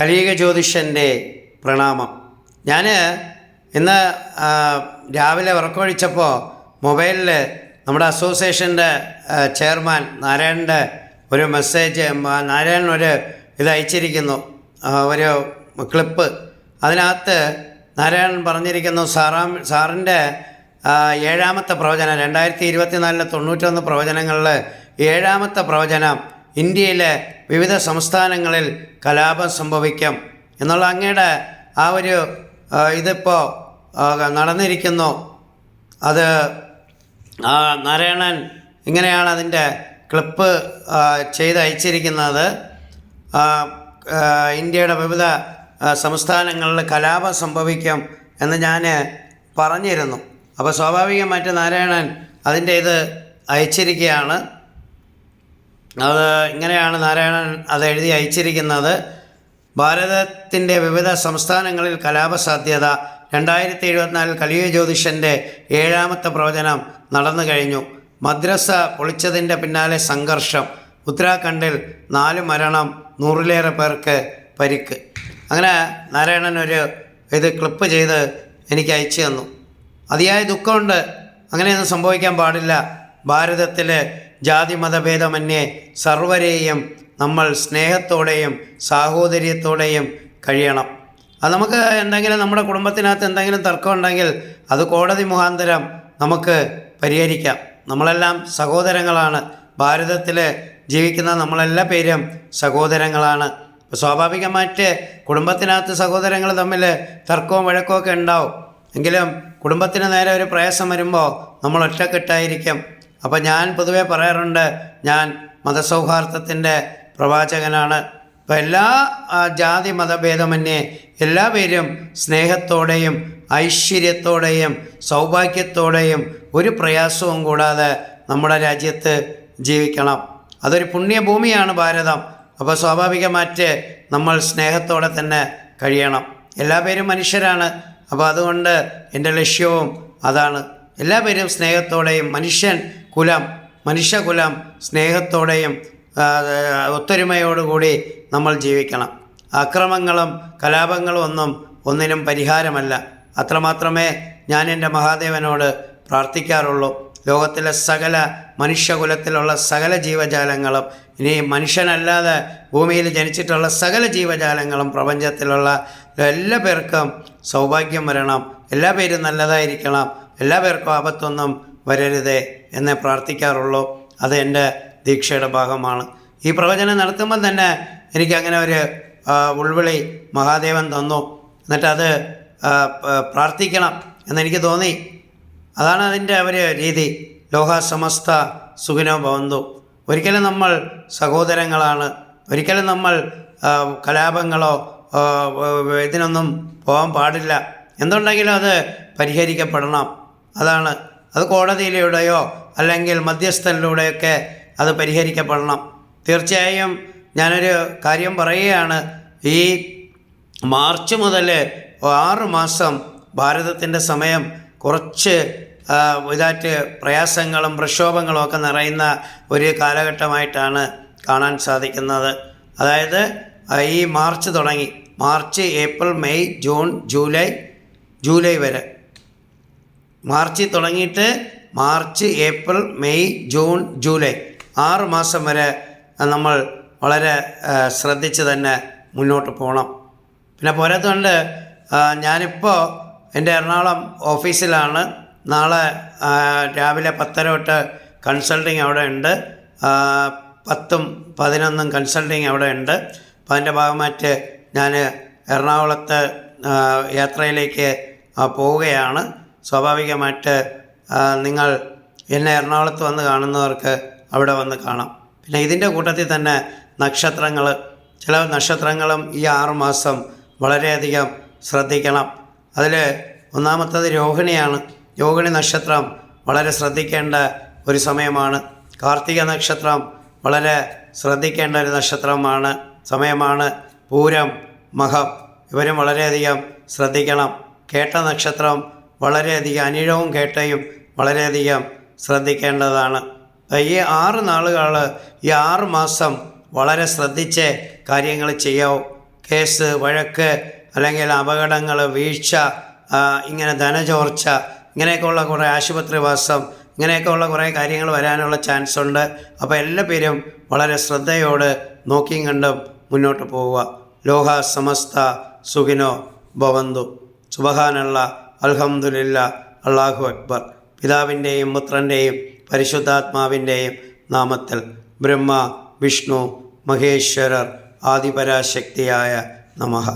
കലിയുഗ ജ്യോതിഷന്റെ പ്രണാമം. ഞാൻ ഇന്ന് രാവിലെ ഉറക്കമൊഴിച്ചപ്പോൾ മൊബൈലിൽ നമ്മുടെ അസോസിയേഷന്റെ ചെയർമാൻ നാരായണന്റെ ഒരു മെസ്സേജ് നാരായണൻ ഒരു ഇത് അയച്ചിരിക്കുന്നു. ഒരു ക്ലിപ്പ്. അതിനകത്ത് നാരായണൻ പറഞ്ഞിരിക്കുന്നു സാറാം സാറിന്റെ ഏഴാമത്തെ പ്രവചനം രണ്ടായിരത്തി ഇരുപത്തിനാലിലെ തൊണ്ണൂറ്റൊന്ന് പ്രവചനങ്ങളിൽ ഏഴാമത്തെ പ്രവചനം ഇന്ത്യയിലെ വിവിധ സംസ്ഥാനങ്ങളിൽ കലാപം സംഭവിക്കും എന്നുള്ള അങ്ങയുടെ ആ ഒരു ഇതിപ്പോൾ നടന്നിരിക്കുന്നു. അത് നാരായണൻ ഇങ്ങനെയാണ് അതിന്റെ ക്ലിപ്പ് ചെയ്ത് അയച്ചിരിക്കുന്നത്. ഇന്ത്യയുടെ വിവിധ സംസ്ഥാനങ്ങളിൽ കലാപം സംഭവിക്കും എന്ന് ഞാൻ പറഞ്ഞിരുന്നു. അപ്പോൾ സ്വാഭാവികമായിട്ട് നാരായണൻ അതിന്റെ ഇത് അയച്ചിരിക്കുകയാണ്. അത് ഇങ്ങനെയാണ് നാരായണൻ അത് എഴുതി അയച്ചിരിക്കുന്നത്. ഭാരതത്തിന്റെ വിവിധ സംസ്ഥാനങ്ങളിൽ കലാപസാധ്യത. രണ്ടായിരത്തി എഴുപത്തിനാലിൽ കലിയ ജ്യോതിഷന്റെ ഏഴാമത്തെ പ്രവചനം നടന്നു കഴിഞ്ഞു. മദ്രസ പൊളിച്ചതിന്റെ പിന്നാലെ സംഘർഷം. ഉത്തരാഖണ്ഡിൽ നാല് മരണം നൂറിലേറെ പേർക്ക് പരിക്ക്. അങ്ങനെ നാരായണൻ ഒരു ഇത് ക്ലിപ്പ് ചെയ്ത് എനിക്ക് അയച്ചു തന്നു. അതിയായ ദുഃഖമുണ്ട്. അങ്ങനെയൊന്നും സംഭവിക്കാൻ പാടില്ല. ഭാരതത്തിലെ ജാതി മതഭേദമന്യേ സർവരെയും നമ്മൾ സ്നേഹത്തോടെയും സാഹോദര്യത്തോടെയും കഴിയണം. അത് നമുക്ക് എന്തെങ്കിലും നമ്മുടെ കുടുംബത്തിനകത്ത് എന്തെങ്കിലും തർക്കം ഉണ്ടെങ്കിൽ അത് കോടതി മുഖാന്തരം നമുക്ക് പരിഹരിക്കാം. നമ്മളെല്ലാം സഹോദരങ്ങളാണ്. ഭാരതത്തിൽ ജീവിക്കുന്ന നമ്മളെല്ലാ പേരും സഹോദരങ്ങളാണ്. സ്വാഭാവികമായിട്ട് കുടുംബത്തിനകത്ത് സഹോദരങ്ങൾ തമ്മിൽ തർക്കവും വഴക്കവും ഒക്കെ ഉണ്ടാവും. എങ്കിലും കുടുംബത്തിന് നേരെ ഒരു പ്രയാസം വരുമ്പോൾ നമ്മൾ ഒറ്റക്കെട്ടായിരിക്കും. അപ്പോൾ ഞാൻ പൊതുവെ പറയാറുണ്ട് ഞാൻ മതസൗഹാർദ്ദത്തിന്റെ പ്രവാചകനാണ്. അപ്പോൾ എല്ലാ ജാതി മതഭേദമന്യേ എല്ലാ പേരും സ്നേഹത്തോടെയും ഐശ്വര്യത്തോടെയും സൗഭാഗ്യത്തോടെയും ഒരു പ്രയാസവും കൂടാതെ നമ്മുടെ രാജ്യത്ത് ജീവിക്കണം. അതൊരു പുണ്യഭൂമിയാണ് ഭാരതം. അപ്പോൾ സ്വാഭാവികമായിട്ട് നമ്മൾ സ്നേഹത്തോടെ തന്നെ കഴിയണം. എല്ലാ പേരും മനുഷ്യരാണ്. അപ്പോൾ അതുകൊണ്ട് എന്റെ ലക്ഷ്യവും അതാണ്. എല്ലാ പേരും സ്നേഹത്തോടെയും മനുഷ്യൻ കുലം മനുഷ്യകുലം സ്നേഹത്തോടെയും ഒത്തൊരുമയോടുകൂടി നമ്മൾ ജീവിക്കണം. അക്രമങ്ങളും കലാപങ്ങളും ഒന്നും ഒന്നിനും പരിഹാരമല്ല. അത്രമാത്രമേ ഞാൻ എന്റെ മഹാദേവനോട് പ്രാർത്ഥിക്കാറുള്ളൂ. ലോകത്തിലെ സകല മനുഷ്യകുലത്തിലുള്ള സകല ജീവജാലങ്ങളും ഇനി മനുഷ്യനല്ലാതെ ഭൂമിയിൽ ജനിച്ചിട്ടുള്ള സകല ജീവജാലങ്ങളും പ്രപഞ്ചത്തിലുള്ള എല്ലാ പേർക്കും സൗഭാഗ്യം വരണം. എല്ലാ പേരും നല്ലതായിരിക്കണം. എല്ലാ പേർക്കും ആപത്തൊന്നും വരരുതേ. എന്നേ പ്രാർത്ഥിക്കാറുള്ളൂ. അത് എന്റെ ദീക്ഷയുടെ ഭാഗമാണ്. ഈ പ്രവചനം നടത്തുമ്പം തന്നെ എനിക്കങ്ങനെ ഒരു ഉൾവിളി മഹാദേവൻ തന്നു. എന്നിട്ടത് പ്രാർത്ഥിക്കണം എന്നെനിക്ക് തോന്നി. അതാണ് അതിന്റെ ഒരു രീതി. ലോക സമസ്ത സുഖിനോ ഭവന്തു. ഒരിക്കലും നമ്മൾ സഹോദരങ്ങളാണ്. ഒരിക്കലും നമ്മൾ കലാപങ്ങളോ ഇതിനൊന്നും പോകാൻ പാടില്ല. എന്തുണ്ടെങ്കിലും അത് പരിഹരിക്കപ്പെടണം. അതാണ് അത് കോടതിയിലൂടെയോ അല്ലെങ്കിൽ മധ്യസ്ഥനിലൂടെയൊക്കെ അത് പരിഹരിക്കപ്പെടണം. തീർച്ചയായും ഞാനൊരു കാര്യം പറയുകയാണ്. ഈ മാർച്ച് മുതൽ ആറ് മാസം ഭാരതത്തിന്റെ സമയം കുറച്ച് ഇതായിട്ട് പ്രയാസങ്ങളും പ്രക്ഷോഭങ്ങളും ഒക്കെ നിറയുന്ന ഒരു കാലഘട്ടമായിട്ടാണ് കാണാൻ സാധിക്കുന്നത്. അതായത് ഈ മാർച്ച് തുടങ്ങി. March April May June July July വരെ. മാർച്ചിൽ തുടങ്ങിയിട്ട് March April May June July. ആറ് മാസം വരെ നമ്മൾ വളരെ ശ്രദ്ധിച്ച് തന്നെ മുന്നോട്ട് പോകണം പിന്നെ പോരാത്തതുകൊണ്ട് ആ, ഞാനിപ്പോൾ എന്റെ എറണാകുളം ഓഫീസിലാണ്. നാളെ രാവിലെ പത്തര തൊട്ട് കൺസൾട്ടിങ് അവിടെ ഉണ്ട്. പത്തും പതിനൊന്നും കൺസൾട്ടിങ് അവിടെ ഉണ്ട്. അപ്പോൾ അതിന്റെ ഭാഗമായിട്ട് ഞാൻ എറണാകുളത്ത് യാത്രയിലേക്ക് പോവുകയാണ്. സ്വാഭാവികമായിട്ട് നിങ്ങൾ എന്നെ എറണാകുളത്ത് വന്ന് കാണുന്നവർക്ക് അവിടെ വന്ന് കാണാം. പിന്നെ ഇതിന്റെ കൂട്ടത്തിൽ തന്നെ നക്ഷത്രങ്ങൾ ചില നക്ഷത്രങ്ങളും ഈ ആറുമാസം വളരെയധികം ശ്രദ്ധിക്കണം. അതിൽ ഒന്നാമത്തത് രോഹിണിയാണ്. രോഹിണി നക്ഷത്രം വളരെ ശ്രദ്ധിക്കേണ്ട ഒരു സമയമാണ്. കാർത്തിക നക്ഷത്രം വളരെ ശ്രദ്ധിക്കേണ്ട ഒരു നക്ഷത്രമാണ്. സമയമാണ് പൂരം മഹം. ഇവരും വളരെയധികം ശ്രദ്ധിക്കണം. കേട്ട നക്ഷത്രം വളരെയധികം അനിഴവും കേട്ടയും വളരെയധികം ശ്രദ്ധിക്കേണ്ടതാണ്. ഈ ആറ് നാളുകൾ ഈ ആറ് മാസം വളരെ ശ്രദ്ധിച്ച് കാര്യങ്ങൾ ചെയ്യാവൂ. കേസ് വഴക്ക് അല്ലെങ്കിൽ അപകടങ്ങൾ വീഴ്ച ഇങ്ങനെ ധനചോർച്ച ഇങ്ങനെയൊക്കെയുള്ള കുറേ ആശുപത്രിവാസം ഇങ്ങനെയൊക്കെയുള്ള കുറേ കാര്യങ്ങൾ വരാനുള്ള ചാൻസ് ഉണ്ട്. അപ്പോൾ എല്ലാ പേരും വളരെ ശ്രദ്ധയോട് നോക്കിയും കണ്ടും മുന്നോട്ട് പോവുക. ലോഹ സമസ്ത സുഖിനോ ഭവന്തു. സുബഹാനുള്ള അൽഹംദുലില്ല അള്ളാഹു അക്ബർ. പിതാവിന്റെയും പുത്രന്റെയും പരിശുദ്ധാത്മാവിന്റെയും നാമത്തിൽ ബ്രഹ്മ വിഷ്ണു മഹേശ്വരർ ആദിപരാശക്തിയായ നമഃ